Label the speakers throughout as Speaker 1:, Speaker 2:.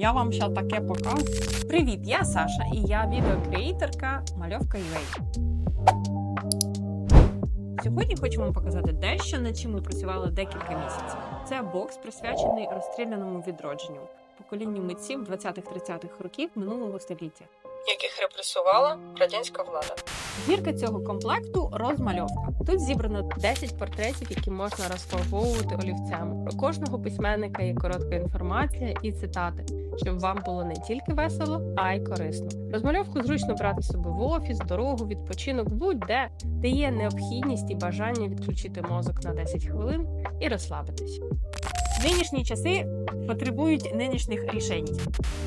Speaker 1: Я вам ще таке покажу. Привіт, я Саша і я відеокреаторка Мальовка UA. Сьогодні хочу вам показати дещо, над чим ми працювали декілька місяців. Це бокс, присвячений розстріляному відродженню, поколінню митців 20-30-х років минулого століття, яких репресувала радянська влада. Зірка цього комплекту розмальовка. Тут зібрано 10 портретів, які можна розфарбовувати олівцями. Про кожного письменника є коротка інформація і цитати, щоб вам було не тільки весело, а й корисно. Розмальовку зручно брати з собою в офіс, дорогу, відпочинок, будь-де, де є необхідність і бажання відключити мозок на 10 хвилин і розслабитись. Нинішні часи потребують нинішніх рішень.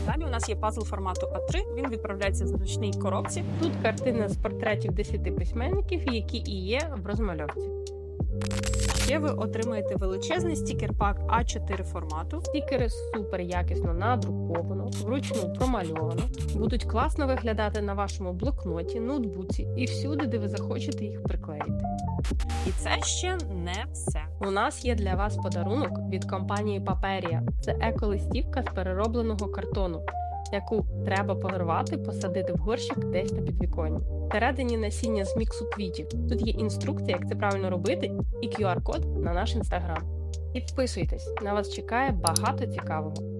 Speaker 1: Далі у нас є пазл формату А3. Він відправляється в зручній коробці. Тут картина з портретів 10 письменників, які і є в розмальовці. Ще ви отримаєте величезний стікер-пак А4 формату. Стікери супер якісно надруковано, вручну промальовано, будуть класно виглядати на вашому блокноті, ноутбуці і всюди, де ви захочете їх приклеїти. І це ще не все. У нас є для вас подарунок від компанії Паперія. Це еколистівка з переробленого картону, яку треба полирувати, посадити в горщик десь на підвіконні. Всередині насіння з міксу квітів. Тут є інструкція, як це правильно робити, і QR-код на наш інстаграм. Підписуйтесь, на вас чекає багато цікавого.